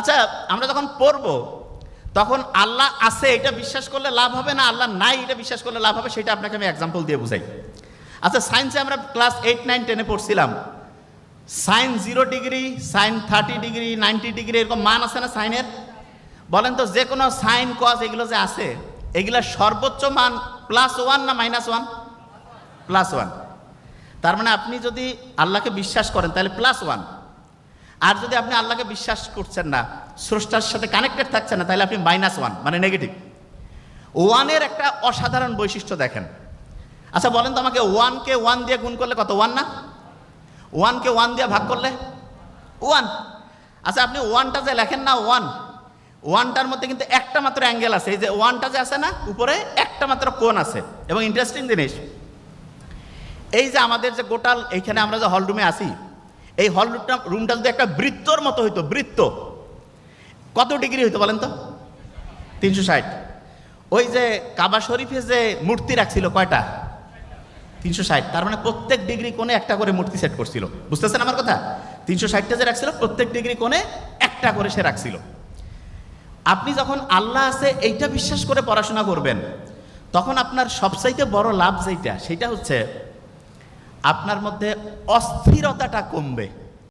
আচ্ছা আমরা যখন পড়ব, তখন আল্লাহ আছে, এটা বিশ্বাস করলে লাভ হবে না? আল্লাহ নাই, এটা বিশ্বাস করলে লাভ হবে? সেটা আপনাকে আমি এক্সাম্পল দিয়ে বুঝাই। আচ্ছা সায়েন্সে আমরা ক্লাস এইট নাইন টেনে পড়ছিলাম। Sine zero degree sine thirty degree ninety degree এরকম মান আছে না সাইনের বলেন তো, যে কোনো সাইন কজ এগুলো যে আছে এগুলা সর্বোচ্চ মান প্লাস ওয়ান না মাইনাস ওয়ান প্লাস ওয়ান তার মানে আপনি যদি আল্লাহকে বিশ্বাস করেন, তাহলে প্লাস ওয়ান আর যদি আপনি আল্লাহকে বিশ্বাস করছেন না, স্রষ্টার সাথে কানেক্টেড থাকছেন না, তাহলে আপনি মাইনাস ওয়ান মানে নেগেটিভ ওয়ানের একটা অসাধারণ বৈশিষ্ট্য দেখেন। আচ্ছা বলেন তো আমাকে ওয়ানকে ওয়ান দিয়ে গুণ করলে কত? ওয়ান না? ওয়ানকে ওয়ান দিয়ে ভাগ করলে? ওয়ান আচ্ছা আপনি ওয়ানটা যে লেখেন না ওয়ান ওয়ানটার মধ্যে কিন্তু একটা মাত্র অ্যাঙ্গেল আছে। এই যে ওয়ানটা যে আছে না, উপরে একটা মাত্র কোণ আছে। এবং ইন্টারেস্টিং জিনিস, এই যে আমাদের যে গোটাল, এইখানে আমরা যে হল রুমে আসি এই হল রুমটা রুমটা যদি একটা বৃত্তর মতো হইতো, বৃত্ত। কত ডিগ্রি হইতো বলেন তো? তিনশো ষাট। ওই যে কাবা শরীফে যে মূর্তি রাখছিল কয়টা? তিনশো ষাট। তার মানে প্রত্যেক ডিগ্রি কোণে একটা করে মূর্তি সেট করছিল। বুঝতেছেন আমার কথা? তিনশো ষাটটা যে রাখছিল, প্রত্যেক ডিগ্রি কোণে একটা করে সে রাখছিল। আপনি যখন আল্লাহ আছে, এইটা বিশ্বাস করে পড়াশোনা করবেন, তখন আপনার সবচাইতে বড় লাভ যেইটা, সেটা হচ্ছে আপনার মধ্যে অস্থিরতাটা কমবে।